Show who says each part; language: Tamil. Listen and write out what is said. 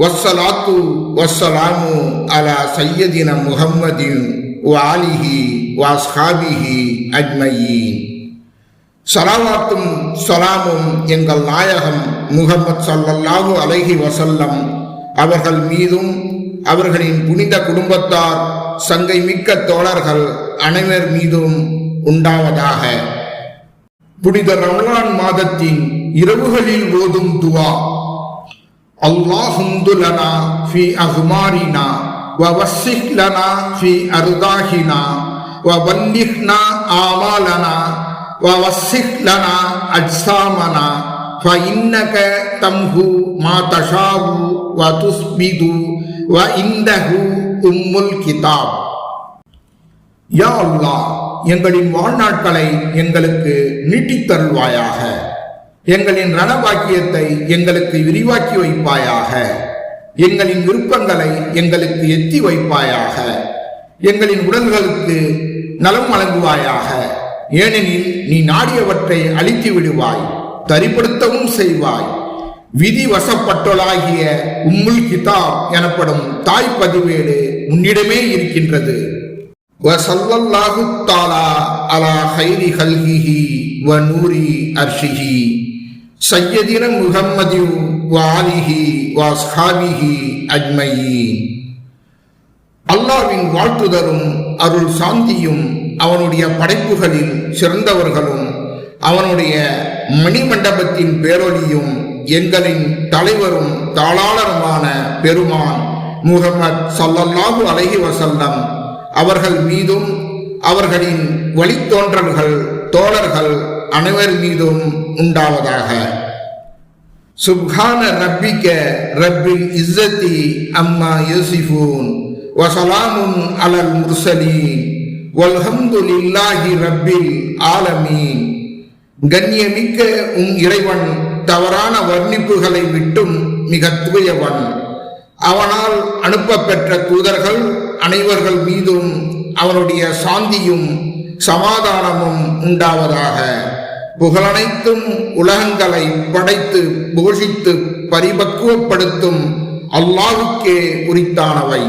Speaker 1: வஸ்ஸலாத்து வஸ்ஸலாமு அலா சையதின முகம்மதின் வாலிஹி வாஸ்ஹாபிஹி அஜ்மயீன். சலாவாத்தும் சலாமும் எங்கள் நாயகம் முகமது சல்லல்லாஹு அலைஹி வசல்லம் அவர்கள் மீதும் அவர்களின் புனித குடும்பத்தார் சங்கை மிக்க தோழர்கள் அனைவர் மீதும் உண்டாவதாக. புனித ரமலான் மாதத்தின் இரவுகளில் ஓதும் துவா. اللهم لنا في أغمارنا ووسع لنا في أرضاهنا وبلغنا آمالنا ووسع لنا أجسامنا فإنك تمهو ما تشاء وتثبت وعنده أم الكتاب யா அல்லாஹ் எங்களின் வாழ்நாட்களை எங்களுக்கு நீட்டித் தருள்வாயாக எங்களின் ரணபாக்கியத்தை எங்களுக்கு விரிவாக்கி வைப்பாயாக. எங்களின் விருப்பங்களை எங்களுக்கு எத்தி வைப்பாயாக. எங்களின் உடல்களுக்கு நலம் வழங்குவாயாக. ஏனெனில் நீ நாடியவற்றை அழித்து விடுவாய் தரிப்படுத்தவும் செய்வாய். விதி வசப்பட்டொளாகிய உம்முல் கிதாப் எனப்படும் தாய் பதிவேடு உன்னிடமே இருக்கின்றது. வசல்லல்லாஹு தாலா அலா ஹைரி ஹல்ஹிஹி வ நூரி அர்ஷிஹி. சையதின முகம்மதி வாலிஹி வாஸ்ஹாபிஹி அஜ்மயீன். அல்லாவின் வாழ்த்துதரும் அருள் சாந்தியும் அவனுடைய படைப்புகளில் சிறந்தவர்களும் அவனுடைய மணிமண்டபத்தின் பேரொலியும் எங்களின் தலைவரும் தாளாளருமான பெருமான் முகமது சல்லல்லாஹு அலஹி வசல்லம் அவர்கள் மீதும் அவர்களின் வழித்தோன்றல்கள் தோழர்கள் அனைவர் மீதும் உண்டாவதாக. சுப்ஹான ரப்பிக்க ரப்பில் இஸ்ஸத்தி அம்மா யோசிஃபூன். வசலாமுன் அலல் முர்சலீன். வல்ஹம்துலில்லாஹி ரப்பில் ஆலமீன். கண்ணியமிக்க உம் இறைவன் தவறான வர்ணிப்புகளை விட்டும் மிக தூயவன் அவனால் அனுப்பப்பெற்ற தூதர்கள் அனைவர்கள் மீதும் அவனுடைய சாந்தியும் சமாதானமும் உண்டாவதாக. புகழனைத்தும் உலகங்களை படைத்து போஷித்து பரிபக்குவப்படுத்தும் அல்லாவுக்கே உரித்தானவை.